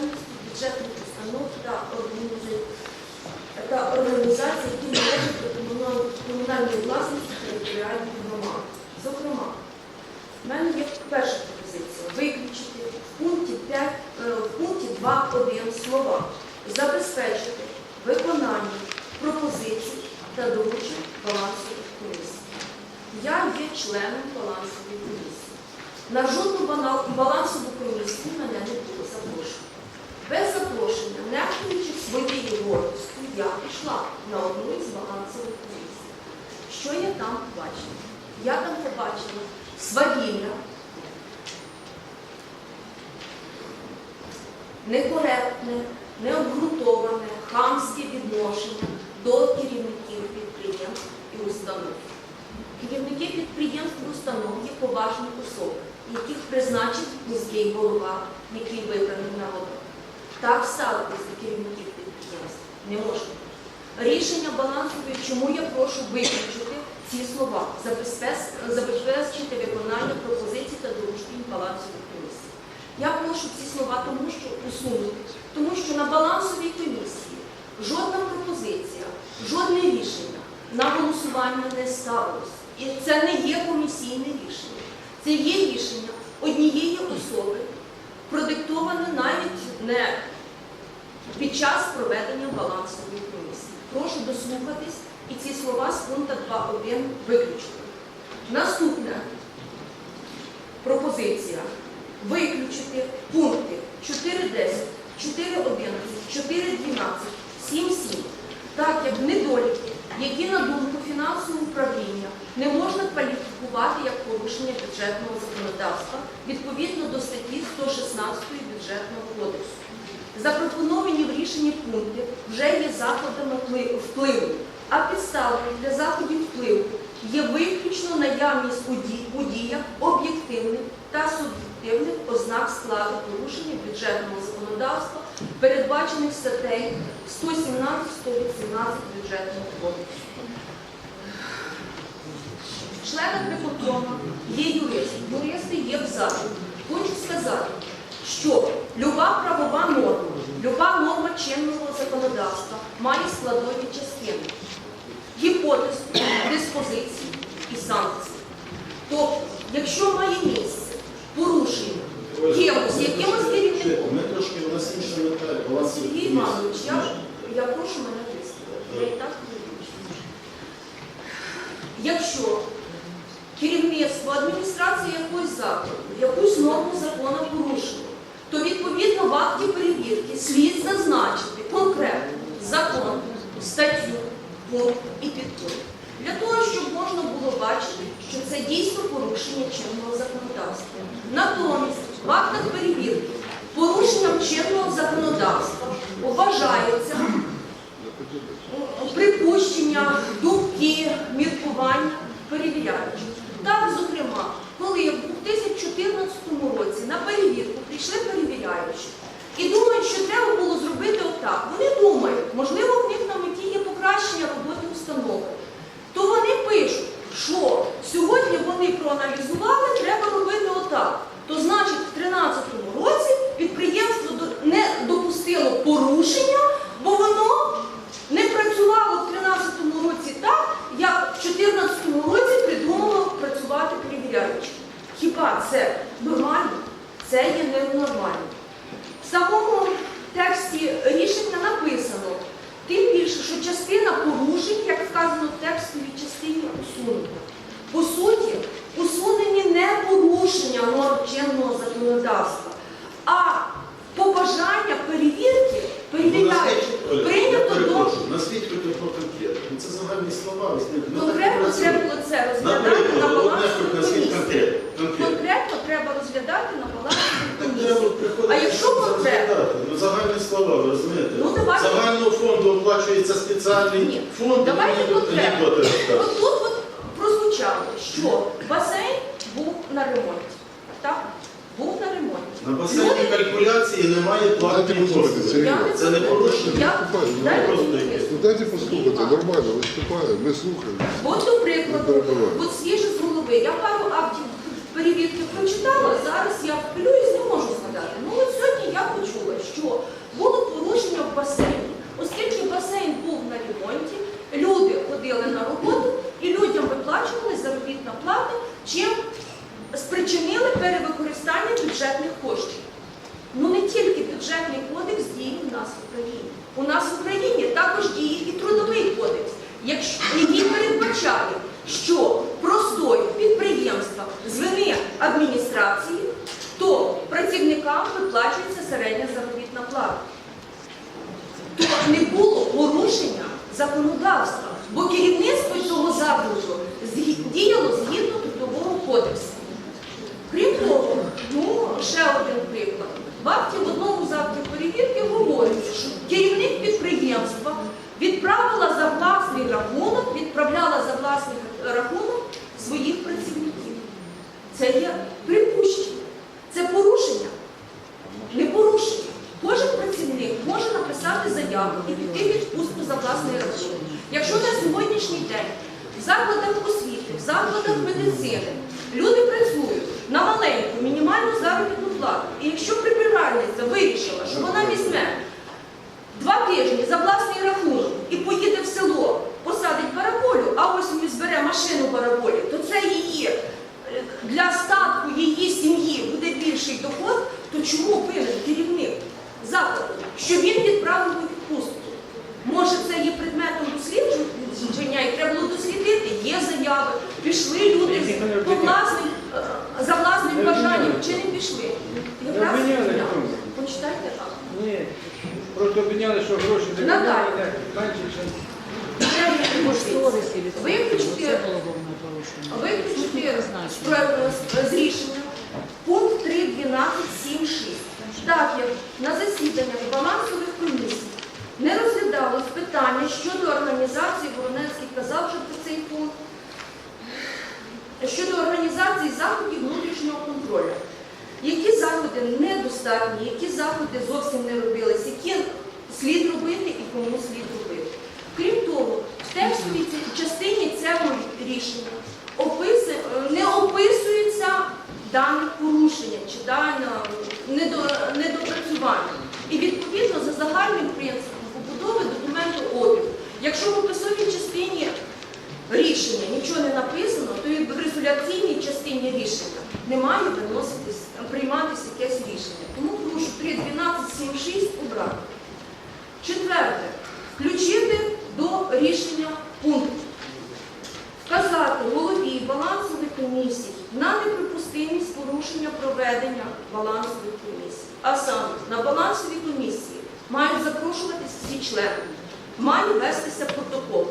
діяльності бюджетних установ та організацій, які належать до комунальної власності територіальних громад. Зокрема, в мене є перша пропозиція виключити в пункті 5, е, пункті 2.1 слова забезпечити виконання пропозицій та доручень балансових комісій. Я є членом балансової комісії. На жодну балансову комісію мене не було запрошено. Без запрошення, нехтуючи своєю гордістю, я пішла на одну із балансових комісій. Що я там побачила? Я там побачила свавілля, некоректне, необґрунтоване, хамське відношення до керівників підприємств і установ. Керівники підприємств і установ є поважні особи, яких призначив міський голова, який вибраний народом. Так ставитись до керівників підприємств не можна. Рішення балансової, чому я прошу виключити ці слова, забезпечити виконання пропозицій та доручень балансової комісії. Я прошу ці слова тому, що усунути, тому що на балансовій комісії жодна пропозиція, жодне рішення на голосування не ставилось. І це не є комісійне рішення. Це є рішення однієї особи, продиктоване навіть не під час проведення балансової комісії. Прошу дослухатись і ці слова з пункту 2.1 виключити. Наступна пропозиція виключити пункти 4.10, 4.11, 4.12, 7.7, так як недоліки, які на думку фінансового управління не можна кваліфікувати як порушення бюджетного законодавства відповідно до статті 116 бюджетного кодексу. Запропоновані в рішенні пункти вже є заходами впливу, а підставою для заходів впливу є виключно наявність у діях об'єктивних та суб'єктивних ознак складу порушення бюджетного законодавства, передбачених статтею 117-118 бюджетного кодексу. Члени виконкому є юристи, юристи є в залі. Хочу сказати, що люба правова норма, люба норма чинного законодавства має складові частини, гіпотез, диспозиції і санкції. Тобто, якщо має місце порушення кимось, якимось керівником, Ми трошки у нас інша мета, у вас Сергій Іванович, я, я прошу мене висловити. Я і так. Якщо керівництво, адміністрація якогось закладу, якусь норму закону порушило, то відповідно в акті перевірки слід зазначити конкретно закон, статтю, пункт і підпункт. Для того, щоб можна було бачити, що це дійсно порушення чинного законодавства. Натомість в актах перевірки порушенням чинного законодавства вважається припущення, думки, міркування перевіряючих. Так, зокрема, коли в 2014 році на перевірку прийшли перевіряючі і думають, що треба було зробити отак. Вони думають, можливо, в них на меті є покращення роботи установи. То вони пишуть, що сьогодні вони проаналізували, треба робити отак. То значить, в 2013 році підприємство до- не допустило порушення, бо воно не працювало в 2013 році так, як в 2014 році придумало працювати перевіряючи. Хіба це нормально? Це є ненормально. В самому тексті рішення написано, тим більше, що частина порушень, як вказано в текстовій частині, усунута. По суті, усунені не порушення норм чинного законодавства, а побажання перевірки перевіряючих прийнято до Назвіть хоч одно конкретно. Ну, Це загальні слова. ви знаєте, ми так конкретно не треба працюємо. було це розглядати на Наприклад, одне балансовій хоч назвіть комісії. конкретно. конкретно. Конкретно треба розглядати на балансовій Так треба комісії. приходити, А якщо щоб конкретно? розглядати. Ну, загальні слова, ви розумієте? Ну, давайте. Загального фонду оплачується спеціальний Ні. фонд. Давайте конкретно. От тут от прозвучало, що басейн був на ремонті. Так? Був на ремонті. На басейні Люди- калькуляції немає платної Дайте послухати, Я не Це не порушення. Я- Виступайте. Дайте Просто мені таке. Ну дайте послухати, нормально, виступає, ми слухаємо. От до прикладу, от свіже з голови. Я пару актів перевірки прочитала, зараз я хвилююсь, не можу згадати. Ну от сьогодні я почула, що оскільки басейн був на ремонті, люди ходили на роботу і людям виплачували заробітна плата, чим спричинили перевикористання бюджетних коштів. Ну не тільки бюджетний кодекс діє в нас в Україні. У нас в Україні також діє і трудовий кодекс, Якщо який передбачає, що простою підприємства з вини адміністрації, то працівникам виплачується середня заробітна плата. Не було порушення законодавства, бо керівництво цього закладу згі- діяло згідно трудового кодексу. Крім того, ну ще один приклад. В акті в одному з актів перевірки говориться, що керівник підприємства відправила за власний рахунок, відправляла за власний рахунок своїх працівників. Це є припущення, це порушення, не порушення. Кожен працівник може написати заяву і піти в відпустку за власний рахунок. Якщо на сьогоднішній день в закладах освіти, в закладах медицини люди працюють на маленьку мінімальну заробітну плату, і якщо прибиральниця вирішила, що вона візьме два тижні за власний рахунок і поїде в село, посадить бараболю, а ось збере машину бараболі, то це її е, для статку її сім'ї буде більший доход, то чому винен керівник закладу, що він відправив у відпустку? Може, це є предметом дослідження, і треба було є заяви, пішли люди по власним, е, за власним бажанням, чи не пішли? Якраз? Почитайте так. Ні, просто обміняли, що гроші не Надалі. Виключити з рішення пункт 3.12.7.6. Так як на засіданнях балансових комісій не розглядалось питання щодо організації, Воронецький казав вже про цей пункт, щодо організації заходів внутрішнього контролю. Які заходи недостатні, які заходи зовсім не робились, які слід робити і кому слід робити. Крім того, в текстовій частині цього рішення не описується дане порушення чи дане недопрацювання. І відповідно за загальним принципом обігу, якщо в описовій частині рішення нічого не написано, то і в резолюційній частині рішення не має прийматися якесь рішення. Тому прошу 3.12.7.6 обрати. Четверте. Включити до рішення пункт. Вказати голові балансових комісій на неприпустимість порушення проведення балансових комісій. А саме на балансові комісії мають запрошуватися всі члени, має вестися протокол,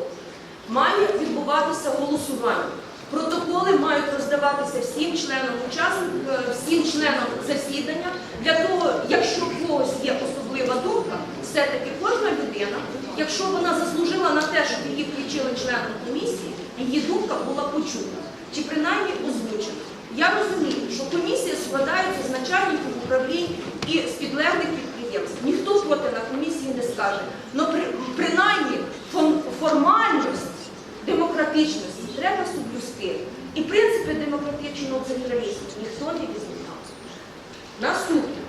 має відбуватися голосування. Протоколи мають роздаватися всім членам учасникам, е, всім членам засідання. Для того, якщо в когось є особлива думка, все-таки кожна людина, якщо вона заслужила на те, щоб її включили членом комісії, її думка була почута чи принаймні озвучена. Я розумію, що комісія складається з начальників управлінь і з підлеглих підприємств. Ніхто проти на комісії не скаже. Але принаймні формальність демократичності треба соблюсти. І принципи демократичного централізму ніхто не відміняв. Наступне.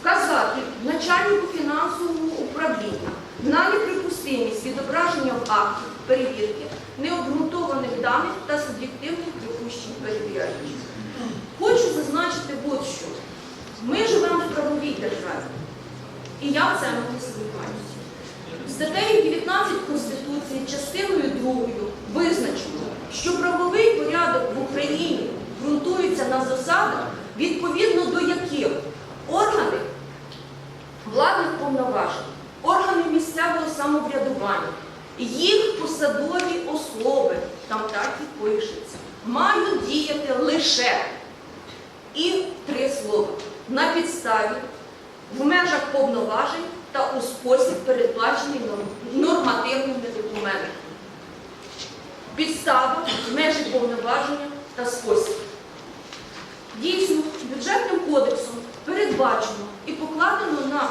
Вказати начальнику фінансового управління на неприпустимість відображення в акті перевірки необґрунтованих даних та суб'єктивних припущень перевіряючих. Хочу зазначити от що. Ми живемо в правовій державі. І я в цьому не сумніваюся. Статтею 19 Конституції, частиною 2 визначено, що правовий порядок в Україні ґрунтується на засадах, відповідно до яких органи владних повноважень, органи місцевого самоврядування, їх посадові особи, там так і пишеться, мають діяти лише і три слова на підставі, в межах повноважень та у спосіб, передбачений нормативними документами. Підстава, межі повноваження та спосіб. Дійсно, бюджетним кодексом передбачено і покладено на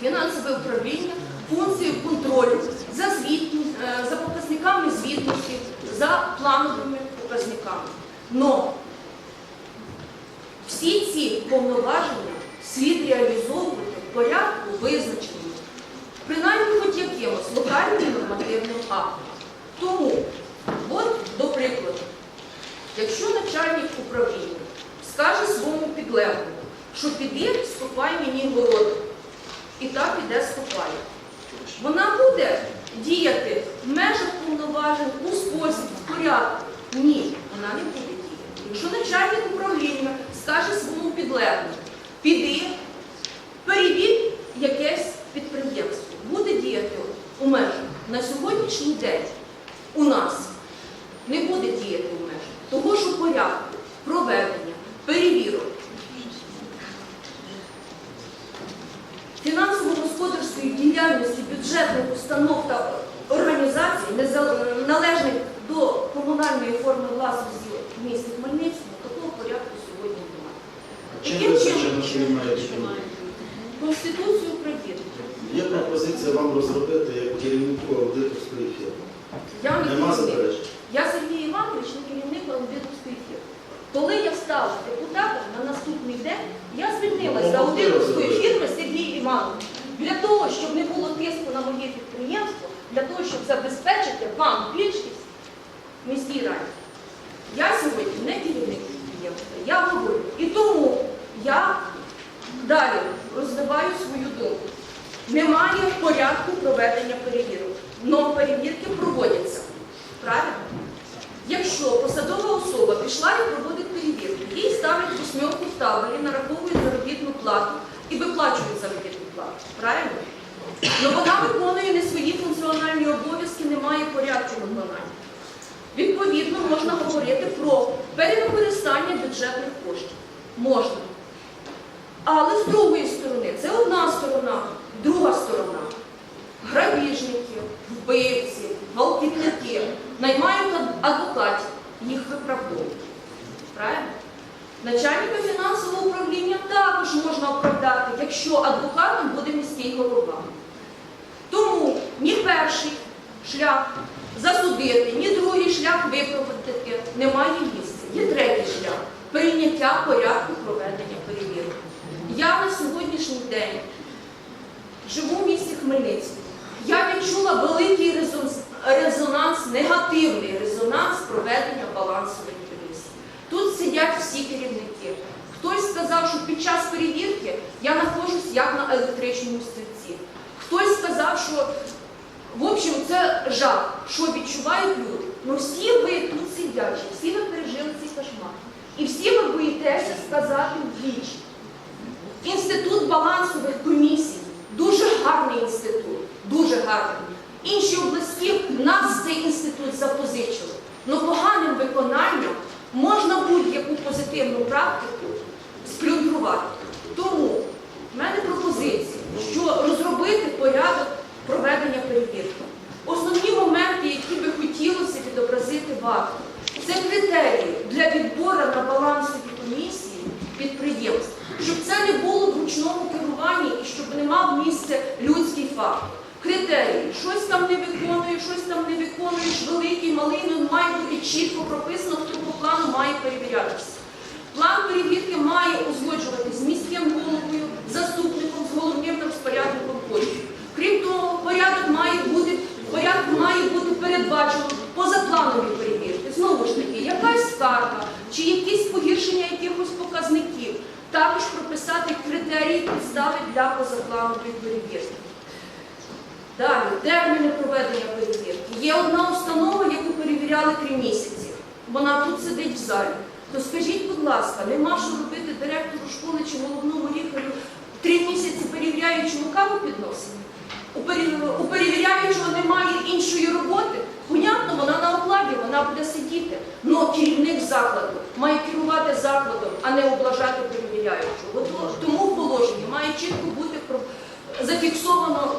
фінансове управління функцію контролю за, звіт, е, за показниками звітності, за плановими показниками. Но всі ці повноваження слід реалізовувати в порядку визначеному, принаймні хоч якимось локальним нормативним актом. Тому, от до прикладу, якщо начальник управління скаже своєму підлеглому, що піди, скопай мені город. І так іде скопає. Вона буде діяти в межах повноважень, у спосіб, в порядку. Ні, вона не буде діяти. Якщо начальник управління скаже своєму підлеглому, піди, перевір якесь підприємство, буде діяти у межах. На сьогоднішній день у нас не буде діяти у межах. Того, що порядку проведення, перевірок, фінансово-господарської діяльності бюджетних установ та організацій, належних до комунальної форми власності в місті Хмельницькому, такого порядку сьогодні немає. Чим Яким визначено, що він має? Конституцію України. Є пропозиція вам розробити як керівнику аудиторської фірми. Я не Нема керівник. заперечень? Я Сергій Іванович, не керівник аудиторської фірми. Коли я стала депутатом на наступний день, я звільнилася з Ну, аудиторської фірми Сергій Іванович. Для того, щоб не було тиску на моє підприємство, для того, щоб забезпечити вам більшість в міській раді. Я сьогодні не керівник підприємства, я говорю. І тому я далі розвиваю свою думку. Немає порядку проведення перевірок. Но перевірки проводяться. Правильно? Якщо посадова особа пішла і проводить перевірку, їй ставлять восьмерку в табелі, нараховують заробітну плату і виплачують заробітну плату. Правильно? Але вона виконує не свої функціональні обов'язки, немає порядку виконання. Відповідно, можна говорити про перевикористання бюджетних коштів. Можна. Але з другої сторони, це одна сторона, друга сторона. Грабіжники, вбивці, гвалтівники наймають адвокатів, їх виправдовують. Правильно? Начальника фінансового управління також можна оправдати, якщо адвокатом буде міський голова. Тому ні перший шлях засудити, ні другий шлях виправдати немає місця. Є третій шлях прийняття порядку проведення перевірок. Я на сьогоднішній день живу в місті Хмельницькому. Я відчула великий резонанс, негативний резонанс проведення балансової комісії. Тут сидять всі керівники. Хтось сказав, що під час перевірки я знаходжусь як на електричному стільці. Хтось сказав, що в общем це жах, що відчувають люди. Ну всі ви тут сидячі, всі ви пережили цей кошмар. І всі ви боїтеся сказати вдвічі. Інститут балансових комісій дуже гарний інститут, дуже гарний. Інші області нас цей інститут запозичили. Но поганим виконанням можна будь-яку позитивну практику сплюндрувати. Тому в мене пропозиція, що розробити порядок проведення перевірки. Основні моменти, які би хотілося відобразити в акті, це критерії для відбору на балансові комісії підприємств, щоб це не було в ручному керуванні і щоб не мав місце людський фактор. Критерії, щось там не виконуєш, щось там не виконуєш, великий, малий, ну має бути чітко прописано, хто по плану має перевірятися. План перевірки має узгоджувати з міським головою, заступником, з головним розпорядником коштів. Крім того, порядок має бути, порядок має бути передбачено позапланові перевірки. Знову ж таки, якась скарга чи якісь погіршення якихось показників. Також прописати критерії підстави для позапланової перевірки. Далі, терміни проведення перевірки. Є одна установа, яку перевіряли три місяці. Вона тут сидить в залі. То скажіть, будь ласка, нема що робити директору школи чи головному лікарю три місяці перевіряючому каву підносити? У, пере- перевіряючого немає іншої роботи. Понятно, вона на окладі, вона буде сидіти. Но керівник закладу має керувати закладом, а не облажати перевіряючого. От Тому в положенні має чітко бути зафіксовано